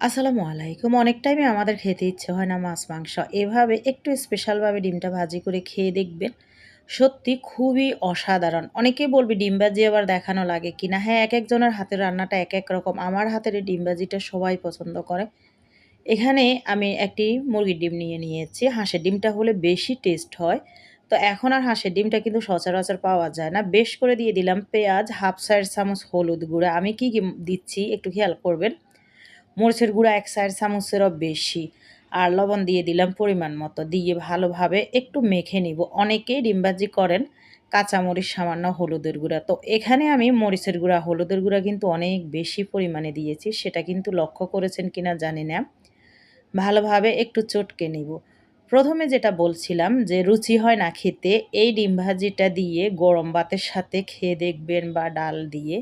আসসালামু আলাইকুম। অনেক টাইমে আমাদের খেতে ইচ্ছে হয় না মাছ, মাংস। এভাবে একটু স্পেশালভাবে ডিমটা ভাজি করে খেয়ে দেখবেন সত্যি খুবই অসাধারণ। অনেকেই বলবে, ডিম ভাজি আবার দেখানো লাগে কিনা হ্যাঁ এক একজনের হাতের রান্নাটা এক এক রকম। আমার হাতের এই ডিম ভাজিটা সবাই পছন্দ করে। এখানে আমি একটি মুরগির ডিম নিয়ে নিয়েছি। হাঁসের ডিমটা হলে বেশি টেস্ট হয়। তো এখন আর হাঁসের ডিমটা কিন্তু সচরাচর পাওয়া যায় না। বেশ করে দিয়ে দিলাম পেঁয়াজ হাফ সাইড চামচ হলুদ গুঁড়া। আমি কি কি দিচ্ছি একটু খেয়াল করবেন। মরিচের গুঁড়া এক সাইড চামচেরও বেশি। আর লবণ দিয়ে দিলাম পরিমাণ মতো। দিয়ে ভালোভাবে একটু মেখে নিব। অনেকেই ডিমবাজি করেন, কাঁচামরিচ, সামান্য হলুদের গুঁড়া। তো এখানে আমি মরিচের গুঁড়া, হলুদের গুঁড়া কিন্তু অনেক বেশি পরিমাণে দিয়েছি। সেটা কিন্তু লক্ষ্য করেছেন কিনা জানি না। ভালোভাবে একটু চটকে নিব। প্রথমে যেটা বলছিলাম যে রুচি হয় না খেতে, এই ডিম ভাজিটা দিয়ে গরম ভাতের সাথে খেয়ে দেখবেন বা ডাল দিয়ে।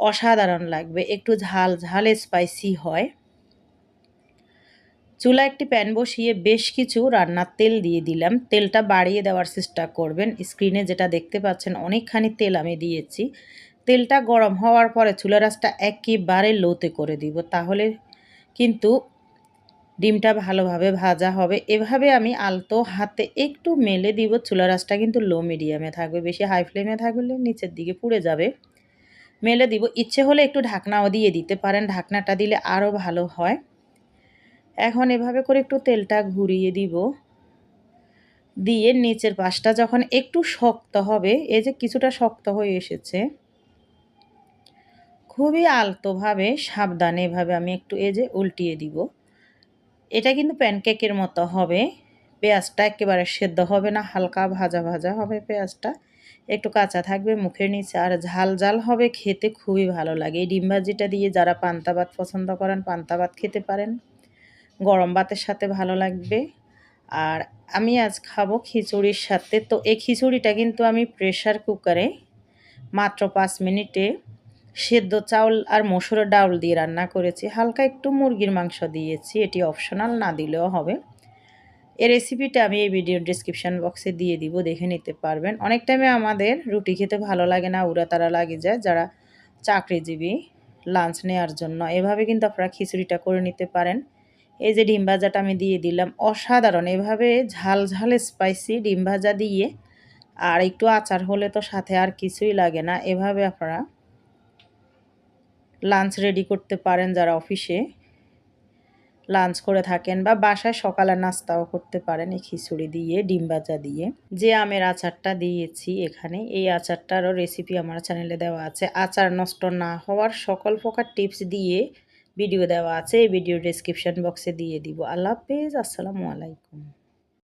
অসাধারণ লাগবে। একটু ঝাল ঝাল স্পাইসি হয়। চুলা একটি প্যান বসিয়ে বেশ কিছু রান্নার তেল দিয়ে দিলাম। তেলটা বাড়িয়ে দেওয়ার চেষ্টা করবেন। স্ক্রিনে যেটা দেখতে পাচ্ছেন, অনেকখানি তেল আমি দিয়েছি। তেলটা গরম হওয়ার পরে চুলা রাসটা একেবারে লোতে করে দিব। তাহলে কিন্তু ডিমটা ভালোভাবে ভাজা হবে। এভাবে আমি আলতো হাতে একটু মেলে দিব। চুলা রাসটা কিন্তু লো মিডিয়ামে থাকবে। বেশি হাই ফ্লেমে থাকলে নিচের দিকে পুড়ে যাবে। মেলে দিব। ইচ্ছে হলে একটু ঢাকনাও দিয়ে দিতে পারেন। ঢাকনাটা দিলে আরও ভালো হয়। এখন এভাবে করে একটু তেলটা ঘুরিয়ে দিব। দিয়ে নিচের পাশটা যখন একটু শক্ত হবে, এই যে কিছুটা শক্ত হয়ে এসেছে, খুবই আলতোভাবে, সাবধানে এভাবে আমি একটু এই যে উল্টিয়ে দিব। এটা কিন্তু প্যানকেকের মতো হবে। পেঁয়াজটা একেবারে সেদ্ধ হবে না, হালকা ভাজা ভাজা হবে পেঁয়াজটা। একটু কাঁচা থাকবে, মুখের নিচে। আর ঝাল ঝাল হবে, খেতে খুবই ভালো লাগে। এই ডিম ভাজিটা দিয়ে যারা পান্তা ভাত পছন্দ করেন, পান্তা ভাত খেতে পারেন। গরম ভাতের সাথে ভালো লাগবে। আর আমি আজ খাব খিচুড়ির সাথে। তো এই খিচুড়িটা কিন্তু আমি প্রেশার কুকারে মাত্র পাঁচ মিনিটে সেদ্ধ চাউল আর মসুরের ডাউল দিয়ে রান্না করেছি। হালকা একটু মুরগির মাংস দিয়েছি। এটি অপশনাল না দিলেও হবে। এই রেসিপিটা আমি এই ভিডিওর ডিসক্রিপশান বক্সে দিয়ে দিব, দেখে নিতে পারবেন। অনেক টাইমে আমাদের রুটি খেতে ভালো লাগে না উড়া তারা লাগে যায়। যারা চাকরিজীবী লাঞ্চ নেওয়ার জন্য, এভাবে কিন্তু আপনারা খিচুড়িটা করে নিতে পারেন। এই যে ডিম ভাজাটা আমি দিয়ে দিলাম, অসাধারণ। এভাবে ঝাল ঝাল স্পাইসি ডিম ভাজা দিয়ে, আর একটু আচার হলে তো সাথে আর কিছুই লাগে না। এভাবে আপনারা লাঞ্চ রেডি করতে পারেন যারা অফিসে লাঞ্চ করে থাকেন বা বাসায় সকালে নাস্তাও করতে পারেন এই খিচুড়ি দিয়ে, ডিম ভাজা দিয়ে। যে আমের আচারটা দিয়েছি এখানে, এই আচারটারও রেসিপি আমার চ্যানেলে দেওয়া আছে। আচার নষ্ট না হওয়ার সকল প্রকার টিপস দিয়ে ভিডিও দেওয়া আছে। এই ভিডিও ডিসক্রিপশন বক্সে দিয়ে দিব। আল্লাহ হাফেজ, আসসালামু আলাইকুম।